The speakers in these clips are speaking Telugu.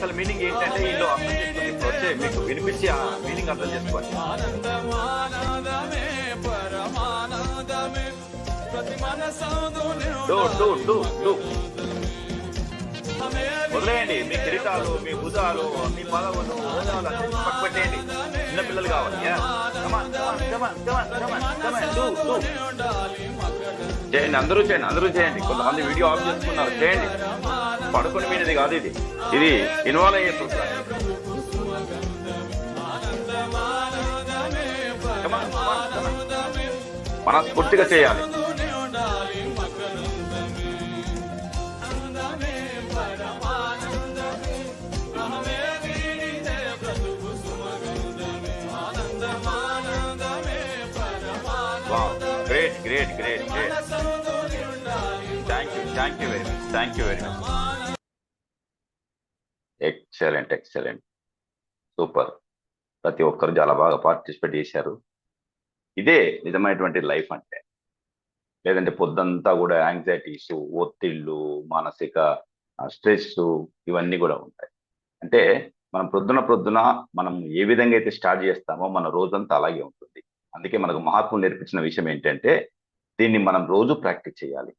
అసలు మీనింగ్ ఏంటంటే వీళ్ళు అర్థం ఇప్పుడు వచ్చే మీకు వినిపించి ఆ మీనింగ్ అర్థం చేసుకోండి వదిలేయండి మీ కిరీటాలు మీ భుజాలు మీ పదవులు హోదాలు అన్ని పక్క పెట్టేయండి చిన్న పిల్లలు కావాలి. చేయండి అందరూ చేయండి అందరూ చేయండి. కొంతమంది వీడియో ఆఫ్ చేసుకున్నారు చేయండి. పడుకుని మీనది కాదు ఇది. ఇది ఇన్వాల్వ్ అయ్యే ప్రోగ్రామ్ మనస్ఫూర్తిగా చేయాలి. Great great great great thank you thank you very much thank you very much excellent excellent super ప్రతి ఒక్కరు చాలా బాగా పార్టిసిపేట్ చేశారు. ఇదే నిజమైనటువంటి లైఫ్ అంటే. లేదంటే పొద్దంతా కూడా యాంగ్జైటీస్ ఒత్తిళ్ళు మానసిక స్ట్రెస్ ఇవన్నీ కూడా ఉంటాయి. అంటే మనం ప్రొద్దున ప్రొద్దున మనం ఏ విధంగా అయితే స్టార్ట్ చేస్తామో మన రోజంతా అలాగే ఉంటుంది. అందుకే మనకు మహాత్ములు నేర్పించిన విషయం ఏంటంటే దీన్ని మనం రోజు ప్రాక్టీస్ చేయాలి.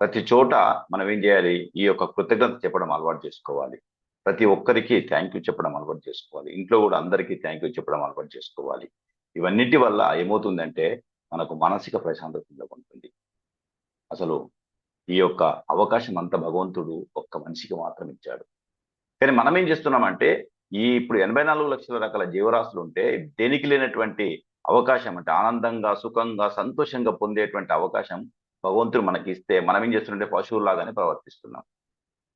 ప్రతి చోట మనం ఏం చేయాలి? ఈ యొక్క కృతజ్ఞత చెప్పడం అలవాటు చేసుకోవాలి. ప్రతి ఒక్కరికి థ్యాంక్ యూ చెప్పడం అలవాటు చేసుకోవాలి. ఇంట్లో కూడా అందరికీ థ్యాంక్ యూ చెప్పడం అలవాటు చేసుకోవాలి. ఇవన్నిటి వల్ల ఏమవుతుందంటే మనకు మానసిక ప్రశాంతత ఉంటుంది. అసలు ఈ యొక్క అవకాశం అంత భగవంతుడు ఒక్క మనిషికి మాత్రం ఇచ్చాడు. కానీ మనం ఏం చేస్తున్నామంటే ఈ ఇప్పుడు ఎనభై నాలుగు లక్షల రకాల జీవరాశులు ఉంటే దేనికి లేనటువంటి అవకాశం అంటే ఆనందంగా సుఖంగా సంతోషంగా పొందేటువంటి అవకాశం భగవంతుడు మనకి ఇస్తే మనం ఏం చేస్తుంటే పశువులాగానే ప్రవర్తిస్తున్నాం.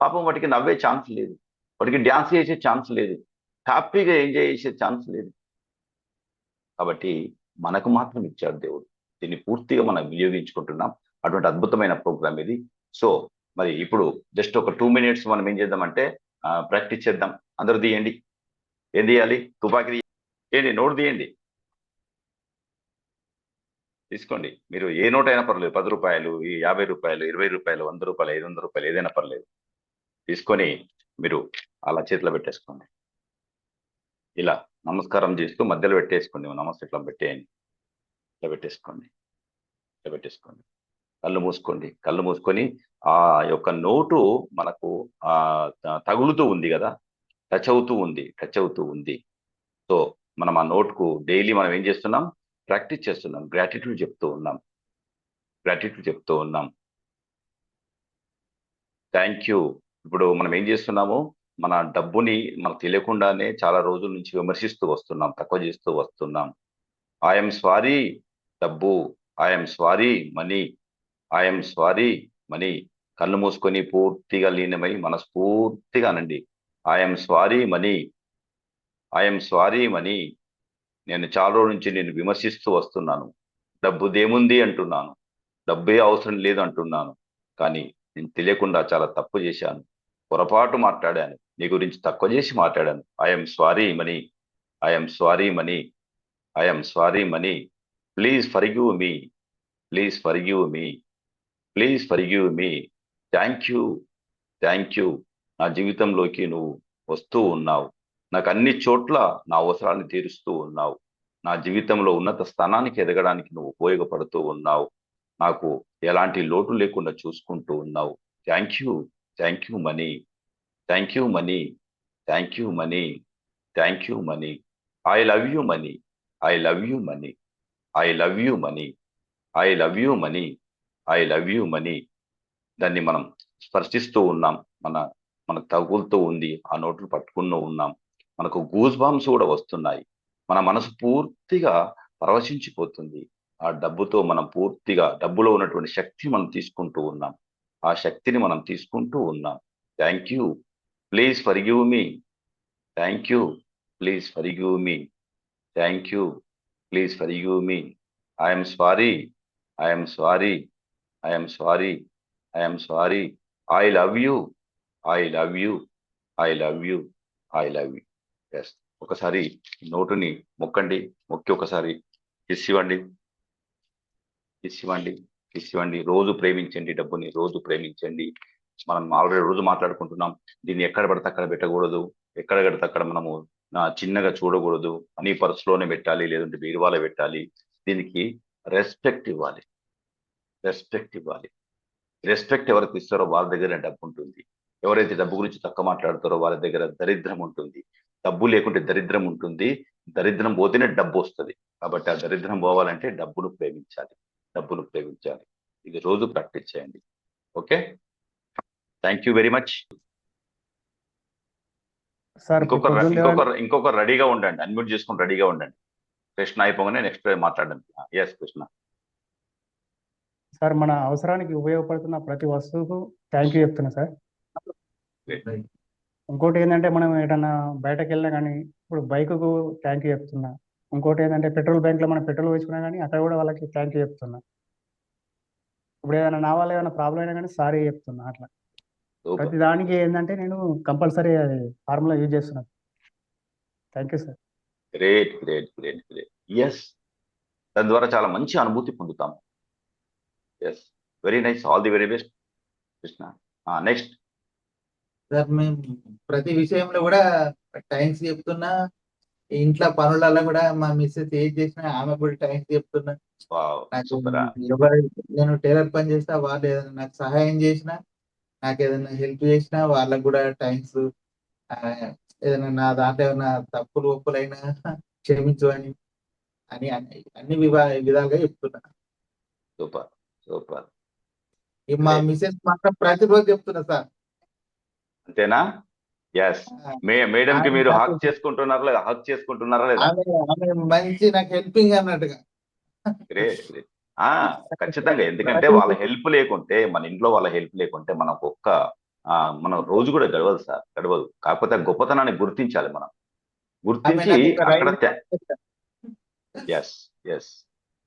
పాపం వాటికి నవ్వే ఛాన్స్ లేదు. వాటికి డ్యాన్స్ చేసే ఛాన్స్ లేదు. హ్యాపీగా ఎంజాయ్ చేసే ఛాన్స్ లేదు. కాబట్టి మనకు మాత్రం ఇచ్చాడు దేవుడు. దీన్ని పూర్తిగా మనం వినియోగించుకుంటున్నాం. అటువంటి అద్భుతమైన ప్రోగ్రామ్ ఇది. సో మరి ఇప్పుడు జస్ట్ ఒక టూ మినిట్స్ మనం ఏం చేద్దామంటే ప్రాక్టీస్ చేద్దాం. అందరూ తీయండి. ఏం తీయాలి? తుపాకీ ఏంటి నోటు తీయండి. తీసుకోండి. మీరు ఏ నోట్ అయినా పర్లేదు. పది రూపాయలు ఈ యాభై రూపాయలు ఇరవై రూపాయలు వంద రూపాయలు ఐదు వందల రూపాయలు ఏదైనా పర్లేదు. తీసుకొని మీరు అలా చేతిలో పెట్టేసుకోండి. ఇలా నమస్కారం చేస్తూ మధ్యలో పెట్టేసుకోండి. నమస్తే ఇట్లా పెట్టేయండి. ఇట్లా పెట్టేసుకోండి. ఇట్లా పెట్టేసుకోండి. కళ్ళు మూసుకోండి. కళ్ళు మూసుకొని ఆ యొక్క నోటు మనకు ఆ తగులుతూ ఉంది కదా. టచ్ అవుతూ ఉంది. టచ్ అవుతూ ఉంది. సో మనం ఆ నోట్కు డైలీ మనం ఏం చేస్తున్నాం? ప్రాక్టీస్ చేస్తున్నాం. గ్రాటిట్యూడ్ చెప్తూ ఉన్నాం. గ్రాటిట్యూడ్ చెప్తూ ఉన్నాం. Thank you. ఇప్పుడు మనం ఏం చేస్తున్నాము? మన డబ్బుని మనకు తెలియకుండానే చాలా రోజుల నుంచి విమర్శిస్తూ వస్తున్నాం తక్కువ చేస్తూ వస్తున్నాం. ఐఎమ్ సారీ డబ్బు I'm sorry money I'm sorry money కళ్ళు మూసుకొని పూర్తిగా లీనమై మనస్ఫూర్తిగా అనండి. I'm sorry money I'm sorry money నేను చాలా రోజుల నుంచి నేను విమర్శిస్తూ వస్తున్నాను. డబ్బుదేముంది అంటున్నాను. డబ్బే అవసరం లేదు అంటున్నాను. కానీ నేను తెలియకుండా చాలా తప్పు చేశాను. పొరపాటు మాట్లాడాను. నీ గురించి తక్కువ చేసి మాట్లాడాను. I'm sorry money I'm sorry money I'm sorry money please forgive me please forgive me please forgive me thank you thank you నా జీవితంలోకి నువ్వు వస్తూ ఉన్నావు. నాకు అన్ని చోట్ల నా అవసరాన్ని తీరుస్తూ ఉన్నావు. నా జీవితంలో ఉన్నత స్థానానికి ఎదగడానికి నువ్వు ఉపయోగపడుతూ ఉన్నావు. నాకు ఎలాంటి లోటు లేకుండా చూసుకుంటూ ఉన్నావు. Thank you thank you money thank you money thank you money thank you money I love you money I love you money I love you money I love you money I love you money దాన్ని మనం స్పర్శిస్తూ ఉన్నాం. మన మన తగులుతూ ఉంది. ఆ నోట్లు పట్టుకున్న ఉన్నాం. మనకు గూజ్ బాంబ్స్ కూడా వస్తున్నాయి. మన మనసు పూర్తిగా పరవశించిపోతుంది. ఆ డబ్బుతో మనం పూర్తిగా డబ్బులో ఉన్నటువంటి శక్తి మనం తీసుకుంటూ ఉన్నాం. ఆ శక్తిని మనం తీసుకుంటూ ఉన్నాం. Thank you please forgive me thank you please forgive me thank you please forgive me I'm sorry I'm sorry I'm sorry I'm sorry I love you I love you I love you I love you yes ఒకసారి నోటుని మొక్కండి. మొక్కి ఒకసారి. ఇస్ ఇవ్వండి. ఇస్ ఇవ్వండి. ఇవ్వండి రోజు ప్రేమించండి డబ్బుని రోజు ప్రేమించండి. మనం ఆల్రెడీ రోజు మాట్లాడుకుంటున్నాం. దీన్ని ఎక్కడ పడితే అక్కడ పెట్టకూడదు. ఎక్కడ పడితే అక్కడ మనము చిన్నగా చూడకూడదు. మనీ పర్సులోనే పెట్టాలి లేదంటే బీరువాలో పెట్టాలి. దీనికి రెస్పెక్ట్ ఇవ్వాలి. రెస్పెక్ట్ ఇవ్వాలి. రెస్పెక్ట్ ఎవరికి ఇస్తారో వాళ్ళ దగ్గర డబ్బు ఉంటుంది ఎవరైతే డబ్బు గురించి తక్కువ మాట్లాడతారో వాళ్ళ దగ్గర దరిద్రం ఉంటుంది. డబ్బు లేకుంటే దరిద్రం ఉంటుంది. దరిద్రం పోతేనే డబ్బు వస్తుంది. కాబట్టి ఆ దరిద్రం పోవాలంటే డబ్బును ప్రేమించాలి. డబ్బును ప్రేమించాలి ఇది రోజు ప్రాక్టీస్ చేయండి. Okay? Thank you very much sir ఇంకొక ఇంకొక ఇంకొక రెడీగా ఉండండి. అన్మ్యూట్ చేసుకుని రెడీగా ఉండండి. కృష్ణ అయిపోగానే నెక్స్ట్ మాట్లాడండి. ఎస్ కృష్ణ. సార్ మన అవసరానికి ఉపయోగపడుతున్న ప్రతి వస్తువుకు థ్యాంక్ యూ చెప్తున్నా సార్. ఇంకోటి ఏంటంటే మనం ఏదైనా బయటకు వెళ్ళినా కానీ ఇప్పుడు బైకుకు థ్యాంక్ యూ చెప్తున్నా. ఇంకోటి ఏంటంటే పెట్రోల్ బ్యాంక్లో మనం పెట్రోల్ వేసుకున్నా కానీ అక్కడ కూడా వాళ్ళకి థ్యాంక్ యూ చెప్తున్నా. ఇప్పుడు ఏదైనా నా వల్ల ఏమైనా ప్రాబ్లం అయినా కానీ సారీ చెప్తున్నా అట్లా. ప్రతి దానికి ఏంటంటే నేను కంపల్సరీ అది ఫార్ములా యూజ్ చేస్తున్నాను thank you sir. Great great great great. Yes దాని ద్వారా చాలా మంచి అనుభూతి పొందుతాం. Yes very nice all the very best Krishna next sir మేము ప్రతి విషయంలో కూడా టైమ్స్ చెప్తున్నా. ఇంట్లో పనులలో కూడా మా మిస్సెస్ ఏది చేసినా ఆమె కూడా టైమ్స్ చెప్తున్నా. నాకు ఎవరు నేను టైలర్ పని చేస్తా వాళ్ళు ఏదైనా నాకు సహాయం చేసినా నాకు ఏదైనా హెల్ప్ చేసినా వాళ్ళకు కూడా టైమ్స్ ఏదైనా నా దాంట్లో ఏమైనా తప్పులు ఒప్పులైనా క్షమించు అని అని అన్ని అన్ని విధా విధాలుగా చెప్తున్నా. Super super. ఈ మా మిస్సెస్ మాత్రం ప్రతిరోజు చెప్తున్నా సార్. అంతేనా? ఎస్ మేడం కి మీరు హక్ చేసుకుంటున్నారా లేదా? హక్ చేసుకుంటున్నారా లేదా? మంచి నాకు హెల్పింగ్ అన్నట్టుగా. ఆ ఖచ్చితంగా. ఎందుకంటే వాళ్ళ హెల్ప్ లేకుంటే మన ఇంట్లో వాళ్ళ హెల్ప్ లేకుంటే మనకు ఒక్క మనం రోజు కూడా గడవదు సార్ గడవదు. కాకపోతే గొప్పతనాన్ని గుర్తించాలి మనం. గుర్తించి అక్కడ yes yes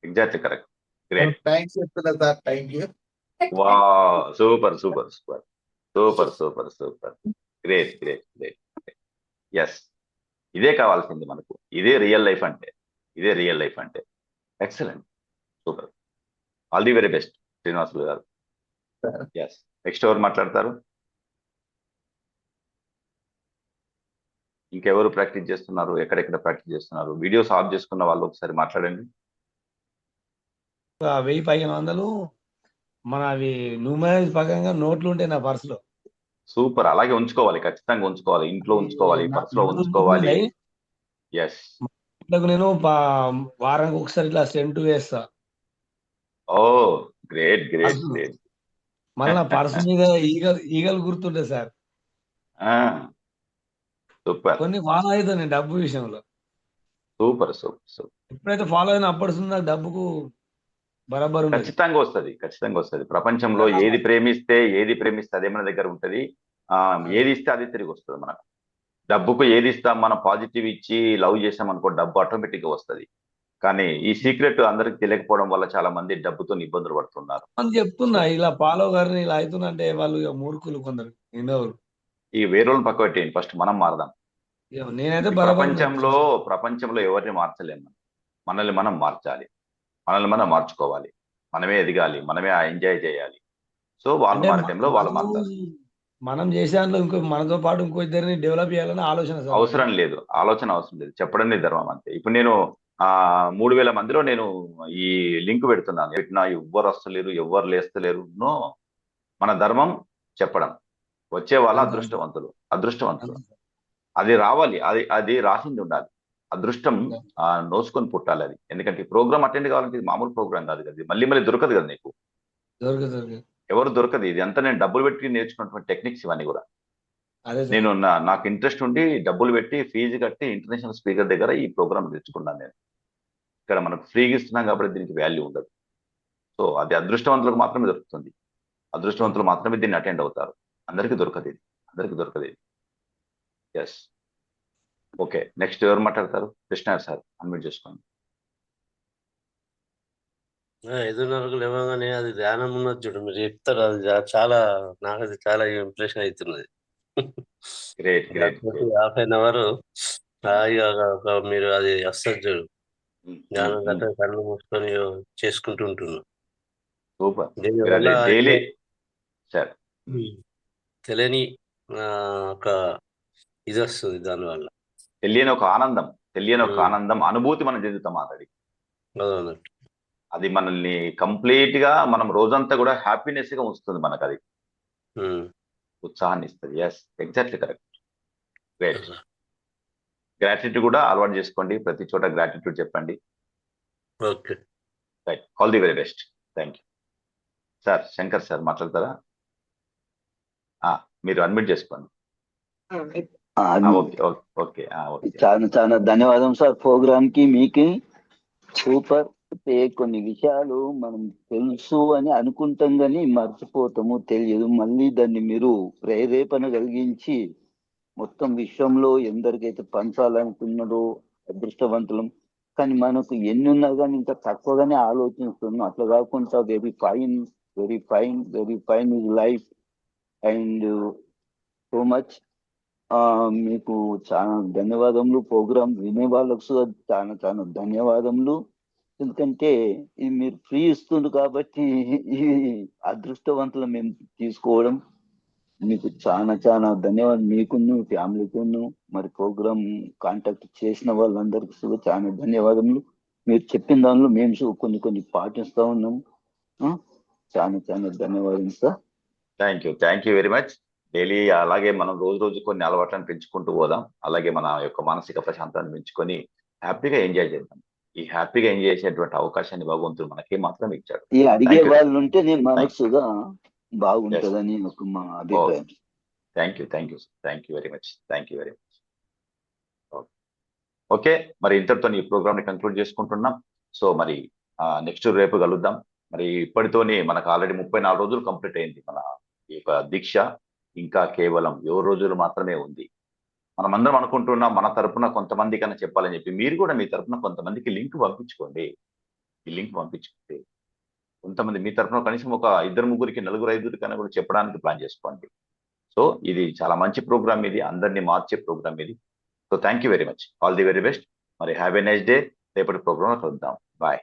exactly correct great super super super super super super great great great yes ఇదే కావాల్సింది మనకు. ఇదే రియల్ లైఫ్ అంటే. ఇదే రియల్ లైఫ్ అంటే. Excellent super all the very best Srinivasulu గారు. ఎస్ నెక్స్ట్ ఎవరు మాట్లాడతారు? ఇంకెవరు ప్రాక్టీస్ చేస్తున్నారు? ఎక్కడెక్కడ ప్రాక్టీస్ చేస్తున్నారు? వీడియోస్ ఆఫ్ చేసుకున్న వాళ్ళు ఒకసారి మాట్లాడండి. వెయ్యి పదిహేను వందలు. మన అవి న్యూమరైజ్ పరంగా నోట్లు ఉంటాయి నా పర్సులో సూపర్. అలాగే ఉంచుకోవాలి ఖచ్చితంగా ఉంచుకోవాలి. ఇంట్లో ఉంచుకోవాలి పర్సులో ఉంచుకోవాలి. ఎస్ నేను వారానికి ఒకసారి ఇట్లా సెంటు వేస్తా. Oh great great. గ్రేట్. మళ్ళీ నా పర్సు మీద ఈగలు ఈగలు గుర్తుంటాయి సార్. సూపర్. కొన్ని ఫాలో అవుతాను నేను డబ్బు విషయంలో. Super super super. ఎప్పుడైతే ఫాలో అయినా అప్పటి డబ్బుకు బరాబర్ ఖచ్చితంగా వస్తది ఖచ్చితంగా వస్తది. ప్రపంచంలో ఏది ప్రేమిస్తే ఏది ప్రేమిస్తే అదే మన దగ్గర ఉంటది. ఆ ఏది ఇస్తే అది తిరిగి వస్తుంది మనకు. డబ్బుకు ఏది ఇస్తాం మనం పాజిటివ్ ఇచ్చి లవ్ చేసాం అనుకో డబ్బు ఆటోమేటిక్గా వస్తది. కానీ ఈ సీక్రెట్ అందరికి తెలియకపోవడం వల్ల చాలా మంది డబ్బుతో ఇబ్బందులు పడుతున్నారు. చెప్తున్నా. ఇలా ఫాలో గారిని ఇలా అవుతుందంటే వాళ్ళు మూర్ఖులు కొందరు ఇండోరు ఈ వేరే వాళ్ళని పక్క పెట్టేయండి. ఫస్ట్ మనం మారదాం. నేనైతే ప్రపంచంలో ప్రపంచంలో ఎవరిని మార్చలేము మనం. మనల్ని మనం మార్చాలి. మనల్ని మనం మార్చుకోవాలి. మనమే ఎదగాలి. మనమే ఎంజాయ్ చేయాలి. సో వాళ్ళు అంటే మారే టైంలో వాళ్ళు మనం- మారుతారు. మనం చేసే దాంట్లో ఇంకో మనతో పాటు ఇంకో ఇద్దరిని డెవలప్ చేయాలని ఆలోచన సార్. అవసరం లేదు. ఆలోచన అవసరం లేదు. చెప్పడం నీ ధర్మం అంతే. ఇప్పుడు నేను ఆ మూడు వేల మందిలో నేను ఈ లింక్ పెడుతున్నాను. పెట్టినా ఎవ్వరు వస్తలేరు ఎవ్వరు లేస్తలేరు. నో. మన ధర్మం చెప్పడం. వచ్చే వాళ్ళ. అదృష్టవంతులు. అదృష్టవంతులు. అది రావాలి. అది అది రాసింది ఉండాలి. అదృష్టం ఆ, నోసుకొని పుట్టాలి అది. ఎందుకంటే ఈ ప్రోగ్రామ్ అటెండ్ కావాలంటే ఇది మామూలు ప్రోగ్రామ్ కాదు కదా. మళ్ళీ మళ్ళీ దొరకదు కదా నీకు. ఎవరు దొరకదు. ఇది అంతా నేను డబ్బులు పెట్టి నేర్చుకున్నటువంటి టెక్నిక్స్ ఇవన్నీ కూడా. నేను నాకు ఇంట్రెస్ట్ ఉండి డబ్బులు పెట్టి ఫీజు కట్టి ఇంటర్నేషనల్ స్పీకర్ దగ్గర ఈ ప్రోగ్రామ్ తెచ్చుకున్నాను నేను. ఇక్కడ మనకు ఫ్రీగా ఇస్తున్నాం కాబట్టి దీనికి వాల్యూ ఉండదు. సో అది అదృష్టవంతులకు మాత్రమే దొరుకుతుంది. అదృష్టవంతులు మాత్రమే దీన్ని అటెండ్ అవుతారు. అందరికీ దొరకదు ఇది. అందరికీ దొరకదు ఇది. ఎస్ ఓకే నెక్స్ట్ ఎవరు మాట్లాడతారు? కృష్ణ సార్ అన్మ్యూట్ చేసుకోండి. ఆ, ఐదున్నరకు లేవగానే అది ధ్యానం ఉన్నది చూడు మీరు చెప్తారు అది చాలా నాకు అది చాలా ఇంప్రెషన్ అవుతున్నది హాఫ్ అన్ అవర్ మీరు అది వస్తుంది చూడు. ధ్యానం గట్రా కళ్ళు మూసుకొని చేసుకుంటూ ఉమ్, తెలియని ఒక ఇది వస్తుంది దానివల్ల. తెలియని ఒక ఆనందం తెలియని ఒక. ఆనందం అనుభూతి మనం చెందుతాం ఆల్రెడీ అదన్నట్టు అది మనల్ని కంప్లీట్గా మనం రోజంతా కూడా హ్యాపీనెస్గా ఉంచుతుంది మనకు అది. ఉత్సాహాన్ని ఇస్తుంది. Yes exactly correct great gratitude కూడా అలవాటు చేసుకోండి. ప్రతి చోట గ్రాటిట్యూడ్ చెప్పండి. Okay. Right all the very best thank you sir Shankar sir మాట్లాడతారా? ఆ, మీరు అడ్మిట్ చేసుకోండి. ఆ, ఓకే చాలా చాలా ధన్యవాదం సార్ ప్రోగ్రామ్కి మీకు. సూపర్. కొన్ని విషయాలు మనం తెలుసు అని అనుకుంటాం కానీ మర్చిపోతాము తెలియదు. మళ్ళీ దాన్ని మీరు ప్రేరేపణ కలిగించి మొత్తం విశ్వంలో ఎందరికైతే పంచాలనుకున్నారో అదృష్టవంతులం. కానీ మనకు ఎన్ని ఉన్నా కానీ ఇంకా తక్కువగానే ఆలోచిస్తున్నాం. అట్లా కాకుండా very fine very fine very fine is life and so much. మీకు చాలా ధన్యవాదములు. ప్రోగ్రామ్ వినే వాళ్ళకు చాలా చాలా ధన్యవాదములు. ఎందుకంటే ఇది మీరు ఫ్రీ ఇస్తుంది కాబట్టి ఈ అదృష్టవంతులు మేము తీసుకోవడం మీకు చాలా చాలా ధన్యవాదాలు మీకును ఫ్యామిలీకును మరి ప్రోగ్రామ్ కాంటాక్ట్ చేసిన వాళ్ళందరికీ కూడా చాలా ధన్యవాదములు. మీరు చెప్పిన దానిలో మేము కొన్ని కొన్ని పాటిస్తా ఉన్నాము చాలా చాలా ధన్యవాదాలు sir. Thank you thank you very much daily అలాగే మనం రోజు రోజు కొన్ని అలవాట్లను పెంచుకుంటూ పోదాం. అలాగే మన యొక్క మానసిక ప్రశాంతాన్ని పెంచుకొని హ్యాపీగా ఎంజాయ్ చేద్దాం. ఈ హ్యాపీగా ఎంజాయ్ చేసేటువంటి అవకాశాన్ని భగవంతుడు మనకి మాత్రం ఇచ్చాడు. ఈ అడిగే. వాళ్ళు ఉంటే నేను మనసుగా బాగుంటదని ఒక మా అభిప్రాయం. Thank you thank you thank you very much thank you very much okay మరి ఇంతటితో ఈ ప్రోగ్రామ్ని కంక్లూడ్ చేసుకుంటున్నాం. సో మరి నెక్స్ట్ రేపు కలుద్దాం. మరి ఇప్పటితోనే మనకు ఆల్రెడీ ముప్పై నాలుగు రోజులు కంప్లీట్ అయింది మన ఈ యొక్క దీక్ష. ఇంకా కేవలం ఏడు రోజులు మాత్రమే ఉంది. మనమందరం అనుకుంటున్నాం మన తరపున కొంతమంది కన్నా చెప్పాలని చెప్పి మీరు కూడా మీ తరపున కొంతమందికి లింక్ పంపించుకోండి. ఈ లింక్ పంపించుకోండి కొంతమంది మీ తరపున కనీసం ఒక ఇద్దరు ముగ్గురికి నలుగురు ఐదుగురికి కన్నా కూడా చెప్పడానికి ప్లాన్ చేసుకోండి. సో ఇది చాలా మంచి ప్రోగ్రామ్ ఇది. అందరినీ మార్చే ప్రోగ్రామ్ ఇది. So thank you very much all the very best మరి హ్యావ్ ఎ నైస్ డే. రేపటి ప్రోగ్రామ్ కలుద్దాం. బాయ్